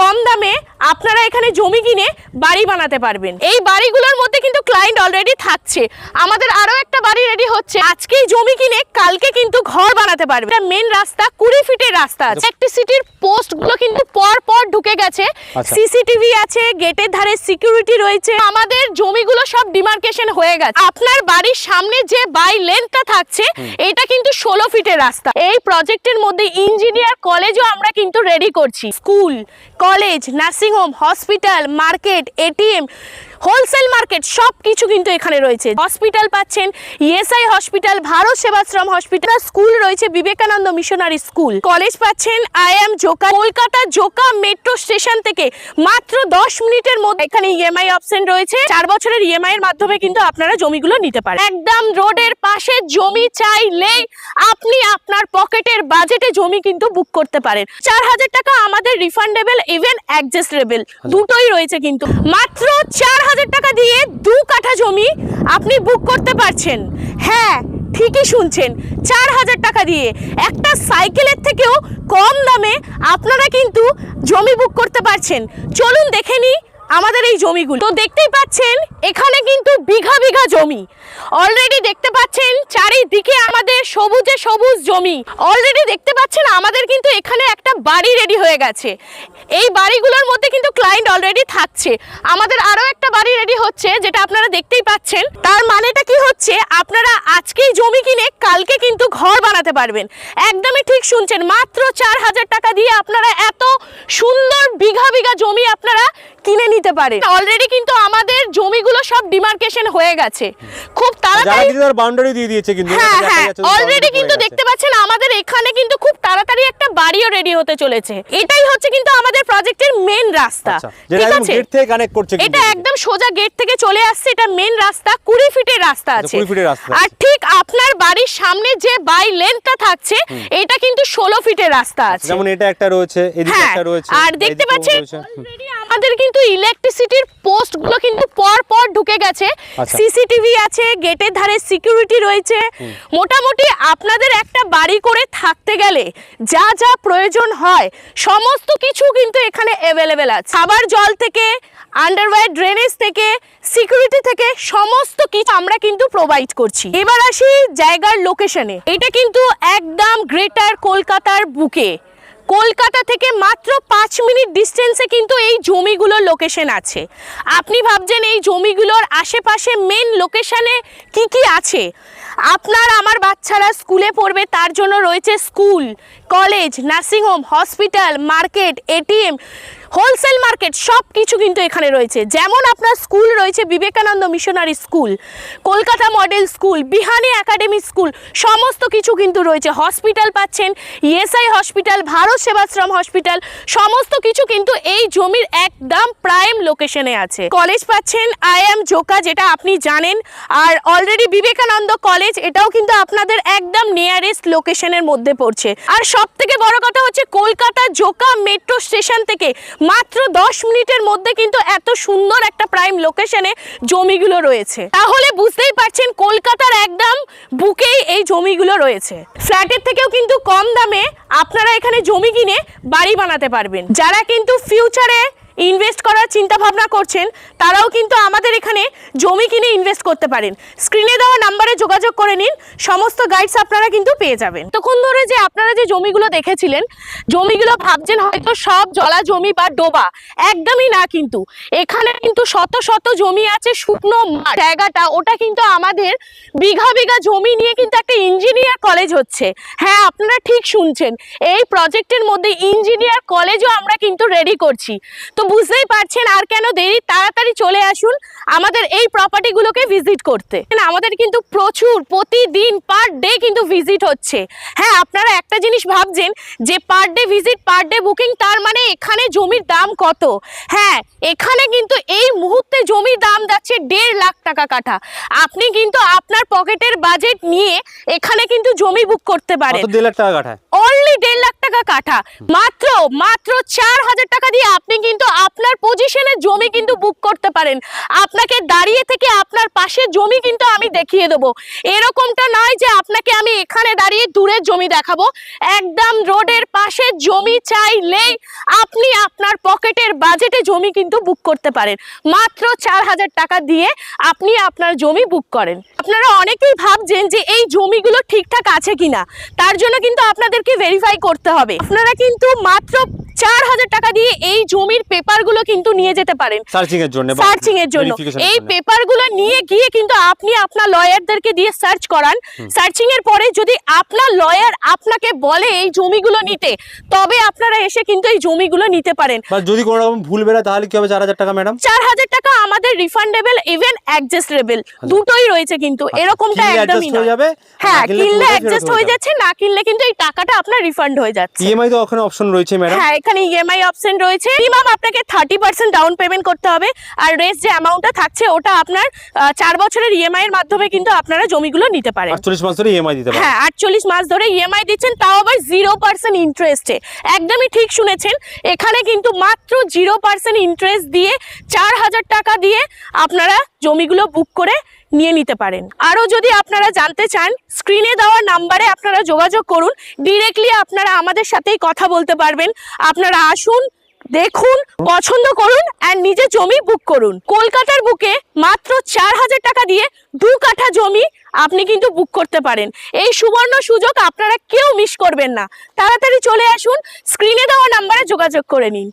কম দামে আপনারা এখানে জমি কিনে বাড়ি বানাতে পারবেন। এই বাড়িগুলোর মধ্যে কিন্তু ক্লায়েন্ট অলরেডি থাকছে। আমাদের আরও একটা বাড়ি রেডি হচ্ছে। আজকেই জমি কিনে কালকে কিন্তু ঘর বানাতে পারবে। এটা মেন রাস্তা কুড়ি ফিটের রাস্তা আছে। একটি সিটির পোস্টগুলো কিন্তু পর পর ঢুকে গেছে। আচ্ছা। সিসিটিভি আছে গেটের ধারে সিকিউরিটি রয়েছে। আমাদের জমিগুলো সব ডিমার্কেশন হয়ে গেছে। আপনার বাড়ির সামনে যে বাই লেন্থটা থাকছে এটা কিন্তু ষোলো ফিটের রাস্তা। এই প্রজেক্টের মধ্যে ইঞ্জিনিয়ার কলেজও আমরা কিন্তু রেডি করছি। School college nursing home hospital market ATM wholesale market সব কিছু কিন্তু এখানে রয়েছে। হসপিটাল পাচ্ছেন ESI hospital Bharat Sevashram hospital school রয়েছে বিবেকানন্দ মিশনারি স্কুল। কলেজ পাচ্ছেন I M Joka. Kolkata Joka metro station থেকে মাত্র দশ মিনিটের মধ্যে এখানে ইএমআই অপশন রয়েছে। চার বছরের ইএমআই এর মাধ্যমে কিন্তু আপনারা জমিগুলো নিতে পারেন। একদম রোডের পাশে জমি চাইলেই আপনি আপনার পকেটের বাজেটে জমি কিন্তু বুক করতে পারেন। চার হাজার টাকা আমাদের রিফান্ডেবল ইভেন অ্যাডজাস্টেবল দুটোই রয়েছে কিন্তু। মাত্র চার হাজার টাকা দিয়ে দু কাঠা জমি আপনি বুক করতে পারছেন। হ্যাঁ ঠিকই শুনছেন, চার হাজার টাকা দিয়ে। একটা সাইকেলের থেকেও কম দামে আপনারা কিন্তু জমি বুক করতে পারছেন। চলুন দেখে নিই আমাদের এই জমিগুলো। তো দেখতেই পাচ্ছেন, এখানে কিন্তু জমি। অলরেডি দেখতে পাচ্ছেন চারিদিকে আমাদের সবুজে সবুজ জমি। অলরেডি দেখতে পাচ্ছেন আমাদের কিন্তু এখানে একটা বাড়ি রেডি হয়ে গেছে। এই বাড়িগুলোর মধ্যে কিন্তু ক্লায়েন্ট অলরেডি থাকছে। আমাদের আরও একটা বাড়ি রেডি হচ্ছে, যেটা আপনারা দেখতেই পাচ্ছেন। তার মানেটা কি হচ্ছে, আপনারা আজকেই জমি কিনে কালকে কিন্তু ঘর বানাতে পারবেন। একদমই ঠিক শুনছেন, মাত্র চার হাজার টাকা দিয়ে আপনারা এত সুন্দর বিঘা বিঘা জমি আপনারা কিনে নিতে পারেন। অলরেডি কিন্তু আমাদের জমিগুলো সব ডিমার্কেশন হয়ে গেছে। খুব তাড়াতাড়ি তার বাউন্ডারি দিয়ে দিয়েছে কিন্তু হ্যাঁ হ্যাঁ অলরেডি কিন্তু দেখতে পাচ্ছেন আমাদের এখানে কিন্তু খুব তাড়াতাড়ি একটা বাড়িও রেডি হতে চলেছে। এটাই হচ্ছে কিন্তু আমাদের প্রজেক্টের মেন রাস্তা আচ্ছা, ঠিক আছে? গেট থেকে কানেক্ট করছে এটা একদম সোজা গেট থেকে চলে আসছে এটা মেন রাস্তা কুড়ি ফিটের রাস্তা আচ্ছা, আছে। 20 ফিটের রাস্তা। আর ঠিক আপনার বাড়ির সামনে যে বাই লেন্থটা থাকছে এটা কিন্তু ষোলো ফিটের রাস্তা আছে। যেমন এটা একটা রয়েছে এদিকে হ্যাঁ একটা রয়েছে আর দেখতে পাচ্ছেন আমাদের কিন্তু ইলেকট্রিসিটির পোস্টগুলো কিন্তু পর পর ঢুকে গেছে। আচ্ছা। সিসিটিভি আছে গেটের ধারে সিকিউরিটি রয়েছে। মোটামুটি আপনাদের একটা বাড়ি করে থাকতে গেলে যা যা প্রয়োজন হয় সমস্ত কিছু কিন্তু এখানে অ্যাভেলেবেল আছে। খাবার জল থেকে আন্ডারওয়্যার ড্রেনেজ থেকে সিকিউরিটি থেকে সমস্ত কিছু আমরা কিন্তু প্রোভাইড করছি। এবার আসি জায়গার লোকেশনে এটা কিন্তু একদম গ্রেটার কলকাতার বুকে। কলকাতা থেকে মাত্র পাঁচ মিনিট ডিস্টেন্সে কিন্তু এই জমিগুলোর লোকেশন আছে। আপনি ভাবছেন এই জমিগুলোর আশেপাশে মেন লোকেশানে কি কি আছে? আপনার, আমার বাচ্চারা স্কুলে পড়বে, তার জন্য রয়েছে school college nursing home hospital, market ATM wholesale market সব কিছু কিন্তু এখানে রয়েছে। যেমন আপনার স্কুল রয়েছে Vivekananda missionary school, Kolkata model school, Bihani academy school, সমস্ত কিছু কিন্তু রয়েছে। হসপিটাল পাচ্ছেন, ESI hospital, Bharat Sevashram hospital, সমস্ত কিছু কিন্তু এই জমির একদম প্রাইম লোকেশনে আছে। কলেজ পাচ্ছেন, আই এম জোকা, যেটা আপনি জানেন। আর অলরেডি বিবেকানন্দ কলেজ, এটাও কিন্তু আপনাদের একদম নিয়ারেস্ট লোকেশনের মধ্যে পড়ছে। আর সব থেকে বড় কথা হচ্ছে কলকাতা জোকা মেট্রো স্টেশন থেকে মাত্র দশ মিনিটের মধ্যে কিন্তু এত সুন্দর একটা প্রাইম লোকেশনে জমিগুলো রয়েছে। তাহলে বুঝতেই পারছেন কলকাতার একদম বুকেই এই জমিগুলো রয়েছে। ফ্ল্যাটের থেকেও কিন্তু কম দামে আপনারা এখানে জমি কিনে বাড়ি বানাতে পারবেন। যারা কিন্তু ফিউচারে ইনভেস্ট করার চিন্তা ভাবনা করছেন, তারাও কিন্তু আমাদের এখানে জমি কিনে ইনভেস্ট করতে পারেন। স্ক্রিনে দেওয়া নাম্বারে যোগাযোগ করে নিন। সমস্ত গাইডস আপনারা কিন্তু পেয়ে যাবেন। তখন ধরে যে আপনারা যে জমিগুলো দেখেছিলেন, জমিগুলো ভাবছেন হয়তো সব জলা জমি বা ডোবা। একদমই না কিন্তু। এখানে কিন্তু শত শত জমি আছে, শুকনো। জায়গাটা, ওটা কিন্তু আমাদের বিঘা বিঘা জমি নিয়ে কিন্তু একটা ইঞ্জিনিয়ার কলেজ হচ্ছে। হ্যাঁ আপনারা ঠিক শুনছেন। এই প্রজেক্টের মধ্যে ইঞ্জিনিয়ার কলেজও আমরা কিন্তু রেডি করছি। তো বুঝতেই পারছেন আর কেন দেরি? তাড়াতাড়ি চলে আসুন। আমাদের এই প্রপার্টিগুলোকে ভিজিট করতে। আমাদের কিন্তু প্রচুর, প্রতিদিন পার ডে কিন্তু ভিজিট হচ্ছে। হ্যাঁ আপনারা একটা জিনিস ভাবছেন যে per day visit per day booking তার মানে এখানে জমির দাম কত? হ্যাঁ এখানে কিন্তু এই মুহূর্তে জমির দাম যাচ্ছে দেড় লাখ টাকা কাঠা। আপনি কিন্তু আপনার পকেটের বাজেট নিয়ে এখানে কিন্তু জমি বুক করতে পারেন। দেড় লাখ টাকা লাখ টাকা কাঠা। মাত্র মাত্র চার হাজার টাকা দিয়ে আপনি কিন্তু আপনার পজিশনে জমি কিন্তু বুক করতে পারেন। আপনাকে দাঁড়িয়ে থেকে আপনার পাশে জমি কিন্তু আমি দেখিয়ে দেবো। এরকমটা নয় যে আপনাকে আমি এখানে দাঁড়িয়ে দূরের জমি দেখাবো। একদম রোডের পাশে জমি চাইলেই আপনি আপনার পকেটের বাজেটে জমি কিন্তু বুক করতে পারেন। মাত্র চার হাজার টাকা দিয়ে আপনি আপনার জমি বুক করেন। আপনারা অনেকেই ভাবছেন যে এই জমিগুলো ঠিকঠাক আছে কিনা। তার জন্য কিন্তু আপনাদেরকে ভেরিফাই করতে হবে। আপনারা কিন্তু মাত্র চার হাজার টাকা দিয়ে এই জমির পেপারগুলো কিন্তু নিয়ে যেতে পারেন। সার্চিং এর জন্য সার্চিং এর জন্য। এই জন্য। পেপারগুলো নিয়ে গিয়ে কিন্তু আপনি আপনার লয়ারদেরকে দিয়ে সার্চ করান। সার্চিং এর পরে যদি আপনার লয়ার আপনাকে বলে এই জমিগুলো নিতে তবে আপনারা এসে কিন্তু এই জমিগুলো নিতে পারেন। যদি কোনো রকম ভুল বেরোয় তাহলে কি হবে চার হাজার টাকা ম্যাডাম চার হাজার টাকা আমাদের রিফান্ডেবল ইভেন অ্যাডজাস্টেবল দুটোই রয়েছে কিন্তু। এরকমটা একদমই হয়ে না যাবে, হ্যাঁ কিনলে অ্যাডজাস্ট হয়ে যাচ্ছে না কিনলে কিন্তু এই টাকাটা আপনার রিফান্ড হয়ে যাচ্ছে। ইএমআই তো ওখানে অপশন রয়েছে ম্যাডাম হ্যাঁ এখানে ইএমআই অপশন রয়েছে। মিনিমাম আপনাকে থার্টি পার্সেন্ট ডাউন পেমেন্ট করতে হবে। আর রেস্ট যে অ্যামাউন্টটা থাকছে ওটা আপনার আহ, চার বছরের ইএমআই এর মাধ্যমে কিন্তু আপনারা জমিগুলো নিতে পারেন। আটচল্লিশ মাস ধরে ইএমআই দিতে পারবে হ্যাঁ আটচল্লিশ মাস ধরে ইএমআই দিচ্ছেন তাও আবার জিরো পার্সেন্ট ইন্টারেস্টে একদমই ঠিক শুনেছেন এখানে কিন্তু মাত্র জিরো পার্সেন্ট ইন্টারেস্ট দিয়ে চার হাজার টাকা দিয়ে আপনারা জমিগুলো বুক করে নিয়ে নিতে পারেন। আরও যদি আপনারা জানতে চান স্ক্রিনে দেওয়া নাম্বারে আপনারা যোগাযোগ করুন ডিরেক্টলি আপনারা আমাদের সাথেই কথা বলতে পারবেন। আপনারা আসুন, দেখুন, পছন্দ করুন আর নিজে জমি বুক করুন। কলকাতার বুকে মাত্র চার হাজার টাকা দিয়ে দু কাঠা জমি আপনি কিন্তু বুক করতে পারেন। এই সুবর্ণ সুযোগ আপনারা কেউ মিস করবেন না। তাড়াতাড়ি চলে আসুন স্ক্রিনে দেওয়া নাম্বারে যোগাযোগ করে নিন।